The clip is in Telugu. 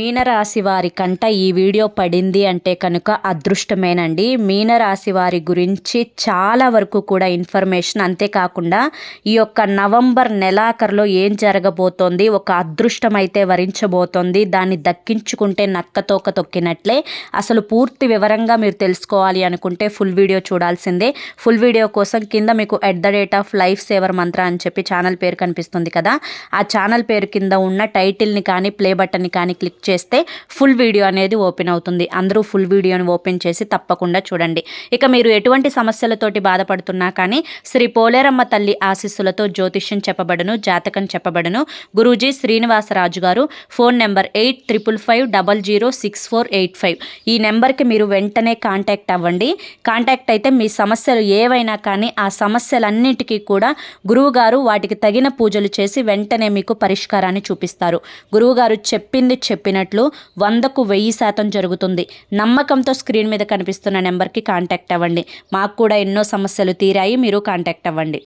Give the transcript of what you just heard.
మీనరాశి వారి కంట ఈ వీడియో పడింది అంటే కనుక అదృష్టమేనండి. మీనరాశి వారి గురించి చాలా వరకు కూడా ఇన్ఫర్మేషన్ అంతేకాకుండా ఈ యొక్క నవంబర్ నెలాఖరులో ఏం జరగబోతోంది ఒక అదృష్టం అయితే వరించబోతోంది దాన్ని దక్కించుకుంటే నక్కతోక తొక్కినట్లే. అసలు పూర్తి వివరంగా మీరు తెలుసుకోవాలి అనుకుంటే ఫుల్ వీడియో చూడాల్సిందే. ఫుల్ వీడియో కోసం కింద మీకు at the date of life saver mantra అని చెప్పి ఛానల్ పేరు కనిపిస్తుంది కదా. ఆ ఛానల్ పేరు కింద ఉన్న టైటిల్ని కానీ ప్లే బటన్ని కానీ క్లిక్ చేస్తే ఫుల్ వీడియో అనేది ఓపెన్ అవుతుంది. అందరూ ఫుల్ వీడియోని ఓపెన్ చేసి తప్పకుండా చూడండి. ఇక మీరు ఎటువంటి సమస్యలతోటి బాధపడుతున్నా కానీ శ్రీ పోలేరమ్మ తల్లి ఆశీస్సులతో జ్యోతిష్యం చెప్పబడును జాతకం చెప్పబడును. Guruji Srinivasaraju garu phone number eight triple five double zero six four eight five. ఈ నెంబర్కి మీరు వెంటనే కాంటాక్ట్ అవ్వండి. కాంటాక్ట్ అయితే మీ సమస్యలు ఏవైనా కానీ ఆ సమస్యలన్నిటికీ కూడా గురువుగారు వాటికి తగిన పూజలు చేసి వెంటనే మీకు పరిష్కారాన్ని చూపిస్తారు. గురువుగారు చెప్పింది చెప్పి చెప్పినట్లు వందకు వెయ్యి శాతం జరుగుతుంది. నమ్మకంతో స్క్రీన్ మీద కనిపిస్తున్న నెంబర్కి కాంటాక్ట్ అవ్వండి. మాకు కూడా ఎన్నో సమస్యలు తీరాయి మీరు కాంటాక్ట్ అవ్వండి.